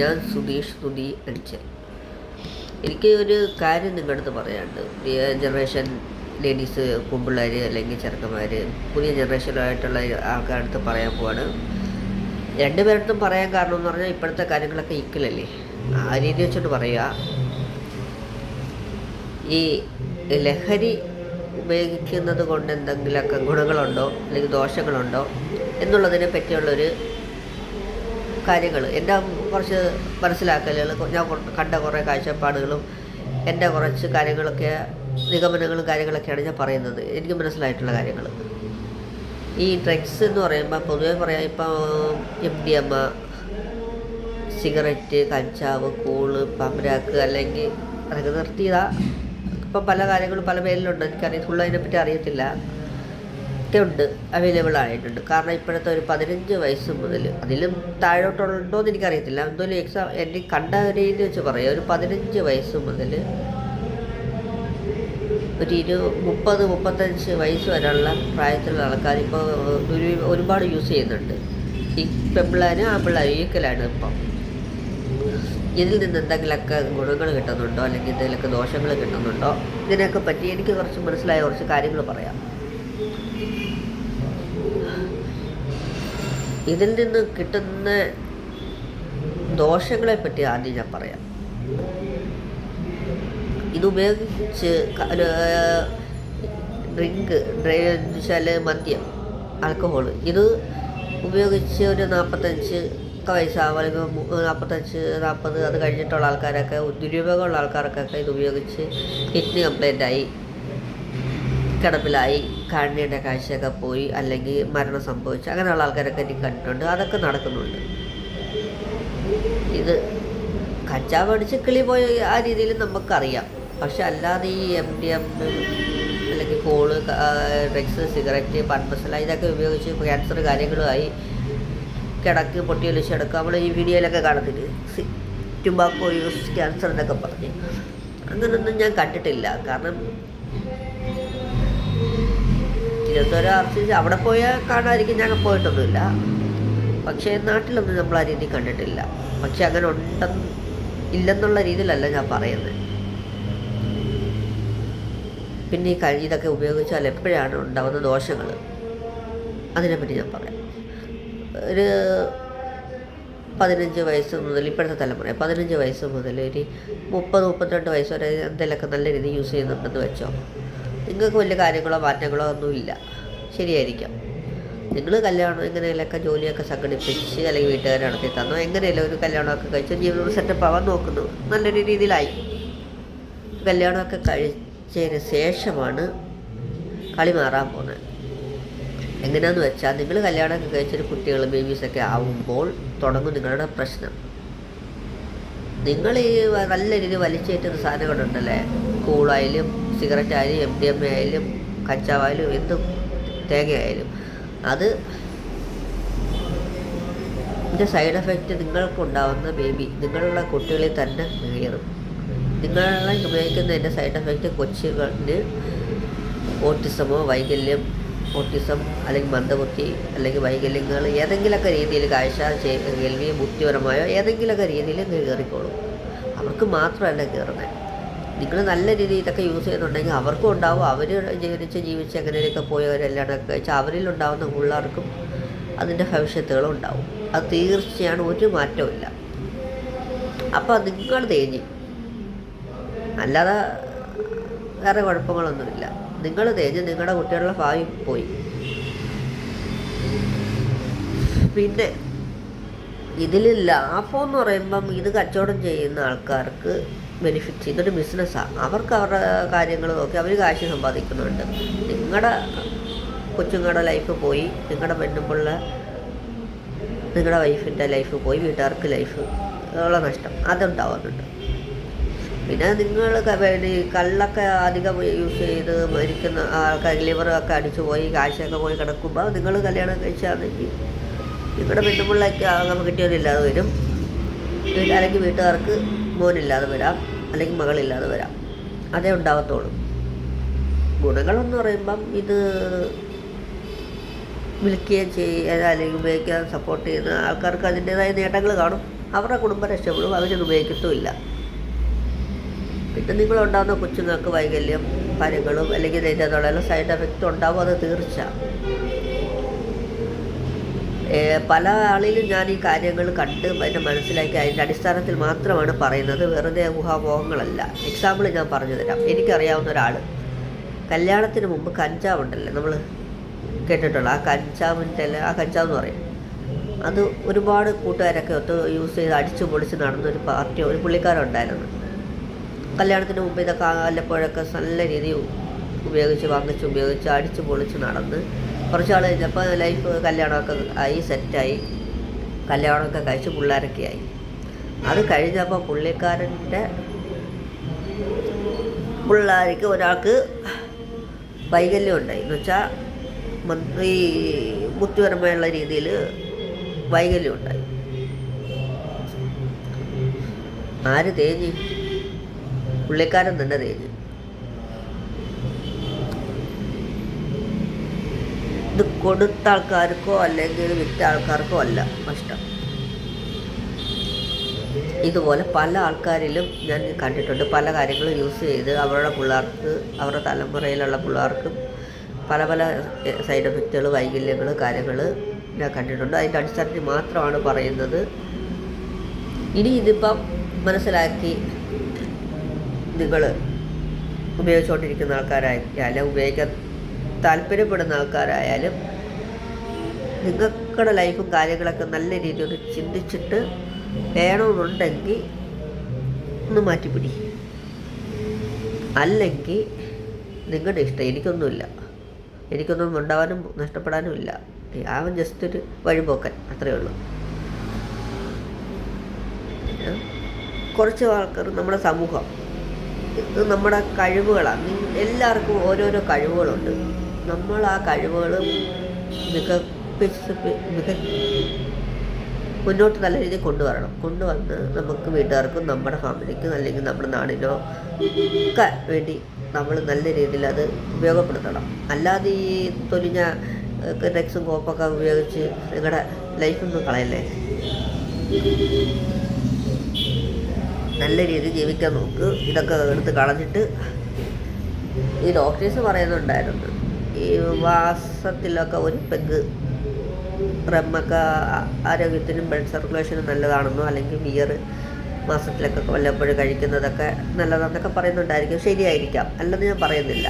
ഞാൻ സുധീഷ് സുധി അടിച്ച. എനിക്ക് ഒരു കാര്യം നിങ്ങളുടെ അടുത്ത് പറയാനുണ്ട്. പുതിയ ജനറേഷൻ ലേഡീസ് കുമ്പിള്ളേർ അല്ലെങ്കിൽ ചെറുക്കന്മാർ പുതിയ ജനറേഷനായിട്ടുള്ള ആൾക്കാരുടെ അടുത്ത് പറയാൻ പോവാണ്. രണ്ടുപേരടുത്തും പറയാൻ കാരണം എന്ന് പറഞ്ഞാൽ ഇപ്പോഴത്തെ കാര്യങ്ങളൊക്കെ ഈക്വലല്ലേ ആ രീതി വെച്ചിട്ട് പറയുക ഈ ലഹരി ഉപയോഗിക്കുന്നത് കൊണ്ട് എന്തെങ്കിലുമൊക്കെ ഗുണങ്ങളുണ്ടോ? അല്ലെങ്കിൽ ദോഷങ്ങളുണ്ടോ? എന്നുള്ളതിനെ പറ്റിയുള്ളൊരു കാര്യങ്ങൾ. എന്റെ കുറച്ച് മനസ്സിലാക്കലുകൾ ഞാൻ കണ്ട കുറേ കാഴ്ചപ്പാടുകളും എന്റെ കുറച്ച് കാര്യങ്ങളൊക്കെ നിഗമനങ്ങളും കാര്യങ്ങളൊക്കെയാണ് ഞാൻ പറയുന്നത്. എനിക്ക് മനസ്സിലായിട്ടുള്ള കാര്യങ്ങൾ. ഈ ഡ്രഗ്സ് എന്ന് പറയുമ്പോൾ പൊതുവെ പറയാം ഇപ്പോൾ എം ഡി എം സിഗരറ്റ് കഞ്ചാവ് കൂൾ പമ്പരാക്ക് അല്ലെങ്കിൽ അതൊക്കെ നിർത്തിയതാ. ഇപ്പം പല കാര്യങ്ങളും പല പേരിലുണ്ട്. എനിക്കറിയ ഫുള്ള് അതിനെപ്പറ്റി അറിയത്തില്ല. ഒക്കെ ഉണ്ട് അവൈലബിൾ ആയിട്ടുണ്ട്. കാരണം ഇപ്പോഴത്തെ ഒരു പതിനഞ്ച് വയസ്സ് മുതൽ അതിലും താഴോട്ടുണ്ടോ എന്ന് എനിക്കറിയത്തില്ല. എന്തോലും എക്സാം എന്റെ കണ്ട രീതി വെച്ച് പറയാം. ഒരു പതിനഞ്ച് വയസ്സ് മുതൽ ഒരു ഇരു മുപ്പത് മുപ്പത്തഞ്ച് വയസ്സ് വരെയുള്ള പ്രായത്തിലുള്ള ആൾക്കാർ ഇപ്പോൾ ഒരു ഒരുപാട് യൂസ് ചെയ്യുന്നുണ്ട്. ഈ പെമ്പിളാനും പിള്ളേർ ഈക്കലാണ് ഇപ്പം. ഇതിൽ നിന്ന് എന്തെങ്കിലുമൊക്കെ ഗുണങ്ങൾ കിട്ടുന്നുണ്ടോ? അല്ലെങ്കിൽ എന്തെങ്കിലുമൊക്കെ ദോഷങ്ങൾ കിട്ടുന്നുണ്ടോ? ഇതിനൊക്കെ പറ്റി എനിക്ക് കുറച്ച് മനസ്സിലായ കുറച്ച് കാര്യങ്ങൾ പറയാം. ഇതിൽ നിന്ന് കിട്ടുന്ന ദോഷങ്ങളെ പറ്റി ആദ്യം ഞാൻ പറയാം. ഇതുപയോഗിച്ച് ഡ്രിങ്ക് വെച്ചാൽ മദ്യം ആൽക്കഹോൾ ഇത് ഉപയോഗിച്ച് ഒരു നാൽപ്പത്തഞ്ച് വയസ്സാവും അല്ലെങ്കിൽ നാൽപ്പത്തഞ്ച് നാൽപ്പത് അത് കഴിഞ്ഞിട്ടുള്ള ആൾക്കാരൊക്കെ ദുരുപയോഗമുള്ള ആൾക്കാർക്കൊക്കെ ഇത് ഉപയോഗിച്ച് കിഡ്നി കംപ്ലൈന്റ് ആയി. കിടപ്പിലായി കണ്ണിയുടെ കാഴ്ചയൊക്കെ പോയി അല്ലെങ്കിൽ മരണം സംഭവിച്ചു. അങ്ങനെയുള്ള ആൾക്കാരൊക്കെ എനിക്ക് കണ്ടിട്ടുണ്ട്. അതൊക്കെ നടക്കുന്നുണ്ട്. ഇത് കഞ്ചാവ് അടിച്ച് കിളി പോയ ആ രീതിയിൽ നമുക്കറിയാം. പക്ഷെ അല്ലാതെ ഈ എം ഡി എം അല്ലെങ്കിൽ കോൾ ഡ്രഗ്സ് സിഗരറ്റ് പൺമസല ഇതൊക്കെ ഉപയോഗിച്ച് ക്യാൻസർ കാര്യങ്ങളുമായി കിടക്ക് പൊട്ടിയൊലിച്ച് കിടക്കുക. നമ്മൾ ഈ വീഡിയോയിലൊക്കെ കാണത്തില്ല? ടുബാക്കോ യൂസ് ക്യാൻസർ എന്നൊക്കെ പറഞ്ഞ്. അങ്ങനൊന്നും ഞാൻ കണ്ടിട്ടില്ല. കാരണം തിരുവനന്തപുരം ആർ അവിടെ പോയാൽ കാണാതിരിക്കും ഞങ്ങൾ പോയിട്ടൊന്നുമില്ല. പക്ഷേ നാട്ടിലൊന്നും നമ്മൾ ആ രീതി കണ്ടിട്ടില്ല. പക്ഷെ അങ്ങനെ ഉണ്ടെന്ന് ഇല്ലെന്നുള്ള രീതിയിലല്ല ഞാൻ പറയുന്നത്. പിന്നെ ഈ കഴിഞ്ഞ ഇതൊക്കെ ഉപയോഗിച്ചാൽ എപ്പോഴാണ് ഉണ്ടാകുന്ന ദോഷങ്ങൾ? അതിനെപ്പറ്റി ഞാൻ പറയാം. ഒരു പതിനഞ്ച് വയസ്സ് മുതൽ ഇപ്പോഴത്തെ തലമുറ പതിനഞ്ച് വയസ്സ് മുതൽ ഒരു മുപ്പത് മുപ്പത്തിരണ്ട് വയസ്സ് വരെ എന്തെങ്കിലുമൊക്കെ നല്ല രീതിയിൽ യൂസ് ചെയ്യുന്നുണ്ടെന്ന് വെച്ചോ? നിങ്ങൾക്ക് വലിയ കാര്യങ്ങളോ മാറ്റങ്ങളോ ഒന്നുമില്ല. ശരിയായിരിക്കാം. നിങ്ങൾ കല്യാണം എങ്ങനെയെങ്കിലൊക്കെ ജോലിയൊക്കെ സംഘടിപ്പിച്ച് അല്ലെങ്കിൽ വീട്ടുകാർ നടത്തി തന്നോ എങ്ങനെയല്ല ഒരു കല്യാണമൊക്കെ കഴിച്ച് ജീവിതം സെറ്റപ്പ് ആവാൻ നോക്കുന്നു? നല്ലൊരു രീതിയിലായി. കല്യാണമൊക്കെ കഴിച്ചതിന് ശേഷമാണ് കളി മാറാൻ പോകുന്നത്. എങ്ങനെയാണെന്ന് വെച്ചാൽ നിങ്ങൾ കല്യാണമൊക്കെ കഴിച്ചൊരു കുട്ടികൾ ബേബീസൊക്കെ ആവുമ്പോൾ തുടങ്ങും നിങ്ങളുടെ പ്രശ്നം. നിങ്ങൾ ഈ നല്ല രീതിയിൽ വലിച്ചേറ്റുന്ന സാധനങ്ങളുണ്ടല്ലേ? കൂളായാലും സിഗരറ്റ് ആയാലും എം ഡി എം എ ആയാലും കഞ്ചാവായാലും എന്തും തേങ്ങ ആയാലും. അത് ഇതിന്റെ സൈഡ് എഫക്റ്റ് നിങ്ങൾക്കുണ്ടാവുന്ന ബേബി നിങ്ങളുള്ള കുട്ടികളിൽ തന്നെ കയറും. നിങ്ങളെ ഉപയോഗിക്കുന്നതിന്റെ സൈഡ് എഫക്റ്റ് കൊച്ചുകളിന് ഓട്ടിസമോ വൈകല്യം ഓട്ടിസം അല്ലെങ്കിൽ മന്ദബുദ്ധി അല്ലെങ്കിൽ വൈകല്യങ്ങൾ ഏതെങ്കിലുമൊക്കെ രീതിയിൽ കാഴ്ച കേൾവി ബുദ്ധിപരമായോ ഏതെങ്കിലുമൊക്കെ രീതിയിൽ കയറിക്കോളും. അവർക്ക് മാത്രമല്ല കയറുന്നത്. നിങ്ങൾ നല്ല രീതിയിൽ ഇതൊക്കെ യൂസ് ചെയ്യുന്നുണ്ടെങ്കിൽ അവർക്കും ഉണ്ടാവും. അവർ ജനിച്ച് ജീവിച്ച് എങ്ങനെയൊക്കെ പോയവരെല്ലാണൊക്കെ കഴിച്ചാൽ അവരിലുണ്ടാവുന്ന പിള്ളേർക്കും അതിന്റെ ഭവിഷ്യത്തുകളും ഉണ്ടാവും. അത് തീർച്ചയാണ് ഒരു മാറ്റവും അപ്പോൾ നിങ്ങൾ തേഞ്ഞ്. അല്ലാതെ വേറെ കുഴപ്പങ്ങളൊന്നുമില്ല. നിങ്ങൾ തേഞ്ഞ് നിങ്ങളുടെ കുട്ടികളുടെ ഭാവി പോയി. പിന്നെ ഇതിൽ ലാഭം എന്ന് പറയുമ്പം ഇത് കച്ചവടം ചെയ്യുന്ന ആൾക്കാർക്ക് ബെനിഫിറ്റ് ഇതൊരു ബിസിനസ്സാണ് അവർക്ക് അവരുടെ കാര്യങ്ങൾ നോക്കി അവർ കാശ് സമ്പാദിക്കുന്നുണ്ട്. നിങ്ങളുടെ കൊച്ചുങ്ങളുടെ ലൈഫ് പോയി നിങ്ങളുടെ പെണ്ണുമ്പുള്ള നിങ്ങളുടെ വൈഫിന്റെ ലൈഫ് പോയി വീട്ടുകാർക്ക് ലൈഫ് ഉള്ള നഷ്ടം അതുണ്ടാവുന്നുണ്ട് പിന്നെ നിങ്ങൾ ഈ കള്ളൊക്കെ അധികം യൂസ് ചെയ്ത് മരിക്കുന്ന ആൾക്കാർ ലിവറൊക്കെ അടിച്ചു പോയി കാശൊക്കെ പോയി കിടക്കുമ്പോൾ നിങ്ങൾ കല്യാണം കഴിച്ചാണെങ്കിൽ നിങ്ങളുടെ പെണ്ണുപിള്ളയ്ക്ക് ആകെ കിട്ടിയവരില്ലാതെ വരും. അല്ലെങ്കിൽ വീട്ടുകാർക്ക് മോനില്ലാതെ വരാം അല്ലെങ്കിൽ മകളില്ലാതെ വരാം. അതേ ഉണ്ടാകത്തുള്ളൂ ഗുണങ്ങളെന്ന് പറയുമ്പം ഇത് വിളിക്കുകയും ചെയ്യുക അല്ലെങ്കിൽ ഉപയോഗിക്കാൻ സപ്പോർട്ട് ചെയ്യുന്ന ആൾക്കാർക്ക് അതിന്റേതായ നേട്ടങ്ങൾ കാണും. അവരുടെ കുടുംബം രക്ഷപ്പെടും അവരത് ഉപയോഗിക്കത്തുമില്ല. പിന്നെ നിങ്ങളുണ്ടാകുന്ന കൊച്ചുങ്ങൾക്ക് വൈകല്യം കാര്യങ്ങളും അല്ലെങ്കിൽ ഇതിന്റെ തുടർന്ന് സൈഡ് എഫക്റ്റ് ഉണ്ടാവും അത് തീർച്ച. പല ആളിലും ഞാൻ ഈ കാര്യങ്ങൾ കണ്ട് അതിനെ മനസ്സിലാക്കി അതിന്റെ അടിസ്ഥാനത്തിൽ മാത്രമാണ് പറയുന്നത്. വെറുതെ ഊഹാപോഹങ്ങളല്ല. എക്സാമ്പിൾ ഞാൻ പറഞ്ഞു തരാം. എനിക്കറിയാവുന്ന ഒരാൾ കല്യാണത്തിന് മുമ്പ് കഞ്ചാവ് ഉണ്ടല്ലോ നമ്മൾ കേട്ടിട്ടുള്ള? ആ കഞ്ചാവിന്റെ ആ കഞ്ചാവ് എന്ന് പറയും. അത് ഒരുപാട് കൂട്ടുകാരൊക്കെ ഒത്ത് യൂസ് ചെയ്ത് അടിച്ചു പൊളിച്ച് നടന്നൊരു പാർട്ടി ഒരു പുള്ളിക്കാരുണ്ടായിരുന്നു കല്യാണത്തിന് മുമ്പ് ഇതൊക്കെ വല്ലപ്പോഴൊക്കെ നല്ല രീതി ഉപയോഗിച്ച് വാങ്ങിച്ച് ഉപയോഗിച്ച് അടിച്ച് പൊളിച്ച് നടന്ന് കുറച്ച് നാൾ കഴിഞ്ഞപ്പോൾ ലൈഫ് കല്യാണമൊക്കെ ആയി സെറ്റായി. കല്യാണമൊക്കെ കഴിച്ച് പിള്ളേരൊക്കെ ആയി. അത് കഴിഞ്ഞപ്പോൾ പുള്ളിക്കാരന്റെ പിള്ളേർക്ക് ഒരാൾക്ക് വൈകല്യം ഉണ്ടായി. എന്ന് വെച്ചാൽ ഈ ബുദ്ധിപരമായുള്ള രീതിയിൽ വൈകല്യം ഉണ്ടായി. ആര് തേഞ്ഞ് പുള്ളിക്കാരൻ തന്നെ തേഞ്ഞ് ഇത് കൊടുത്ത ആൾക്കാർക്കോ അല്ലെങ്കിൽ വിറ്റ ആൾക്കാർക്കോ അല്ല നഷ്ടം. ഇതുപോലെ പല ആൾക്കാരിലും ഞാൻ കണ്ടിട്ടുണ്ട്. പല കാര്യങ്ങളും യൂസ് ചെയ്ത് അവരുടെ പിള്ളേർക്ക് അവരുടെ തലമുറയിലുള്ള പിള്ളേർക്കും പല പല സൈഡ് എഫക്റ്റുകൾ വൈകല്യങ്ങൾ കാര്യങ്ങൾ ഞാൻ കണ്ടിട്ടുണ്ട്. അതിന്റെ അടിസ്ഥാനത്തിൽ മാത്രമാണ് പറയുന്നത്. ഇനി ഇതിപ്പം മനസ്സിലാക്കി നിങ്ങൾ ഉപയോഗിച്ചുകൊണ്ടിരിക്കുന്ന ആൾക്കാരായാലും ഉപയോഗിക്കാൻ താല്പര്യപ്പെടുന്ന ആൾക്കാരായാലും നിങ്ങളുടെ ലൈഫും കാര്യങ്ങളൊക്കെ നല്ല രീതിയിൽ ചിന്തിച്ചിട്ട് വേണമെന്നുണ്ടെങ്കിൽ ഒന്ന് മാറ്റിപ്പിടി. അല്ലെങ്കിൽ നിങ്ങളുടെ ഇഷ്ടം എനിക്കൊന്നുമില്ല. എനിക്കൊന്നും ഉണ്ടാവാനും നഷ്ടപ്പെടാനും ഇല്ല. അവൻ ജസ്റ്റ് ഒരു വഴിപോക്കൻ അത്രയേ ഉള്ളൂ. കുറച്ച് ആൾക്കാർ നമ്മുടെ സമൂഹം നമ്മുടെ കഴിവുകളാണ്. എല്ലാവർക്കും ഓരോരോ കഴിവുകളുണ്ട്. നമ്മൾ ആ കഴിവുകൾ മികപ്പിച്ച് മിക മുന്നോട്ട് നല്ല രീതിയിൽ കൊണ്ടുവരണം. കൊണ്ടുവന്ന് നമുക്ക് വീട്ടുകാർക്കും നമ്മുടെ ഫാമിലിക്കും അല്ലെങ്കിൽ നമ്മുടെ നാടിനോ ഒക്കെ വേണ്ടി നമ്മൾ നല്ല രീതിയിൽ അത് ഉപയോഗപ്പെടുത്തണം. അല്ലാതെ ഈ തൊലിഞ്ഞ ഡ്രഗ്സും കോപ്പൊക്കെ ഉപയോഗിച്ച് നിങ്ങളുടെ ലൈഫൊന്നും കളയല്ലേ? നല്ല രീതിയിൽ ജീവിക്കാൻ നോക്ക്. ഇതൊക്കെ എടുത്ത് കളഞ്ഞിട്ട് ഈ ഡോക്ടേഴ്സ് പറയുന്നുണ്ടായിരുന്നു. ഈ വാസത്തിലൊക്കെ ഒരു പെഗ് റമ്മൊക്കെ ആരോഗ്യത്തിനും ബ്ലഡ് സർക്കുലേഷനും നല്ലതാണെന്നോ അല്ലെങ്കിൽ ബിയർ മാസത്തിലൊക്കെ വല്ലപ്പോഴും കഴിക്കുന്നതൊക്കെ നല്ലതാണെന്നൊക്കെ പറയുന്നുണ്ടായിരിക്കും. ശരിയായിരിക്കാം. അല്ലെന്ന് ഞാൻ പറയുന്നില്ല.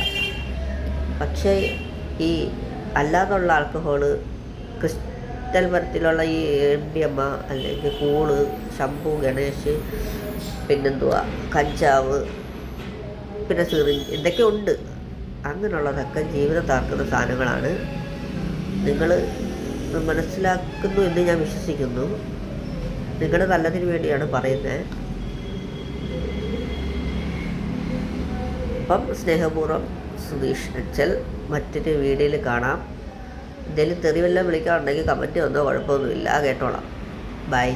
പക്ഷേ ഈ അല്ലാതുള്ള ആൽക്കഹോൾ ക്രിസ്റ്റൽ മരത്തിലുള്ള ഈ എം ഡി എം അല്ലെങ്കിൽ കൂൾ ശംഭു ഗണേഷ് പിന്നെന്തുവാ? കഞ്ചാവ് പിന്നെ സിറിഞ്ച് എന്തൊക്കെ ഉണ്ട്. അങ്ങനെയുള്ളതൊക്കെ ജീവിതം താർക്കുന്ന സാധനങ്ങളാണ്. നിങ്ങൾ മനസ്സിലാക്കുന്നു എന്ന് ഞാൻ വിശ്വസിക്കുന്നു. നിങ്ങളുടെ നല്ലതിന് വേണ്ടിയാണ് പറയുന്നത് അപ്പം സ്നേഹപൂർവം സുധീഷ് അച്ചൽ മറ്റൊരു വീഡിയോയിൽ കാണാം. എന്തെങ്കിലും തെറിവെല്ലാം വിളിക്കാറുണ്ടെങ്കിൽ കമന്റ് വന്നോ കുഴപ്പമൊന്നുമില്ല. കേട്ടോളാം. ബൈ.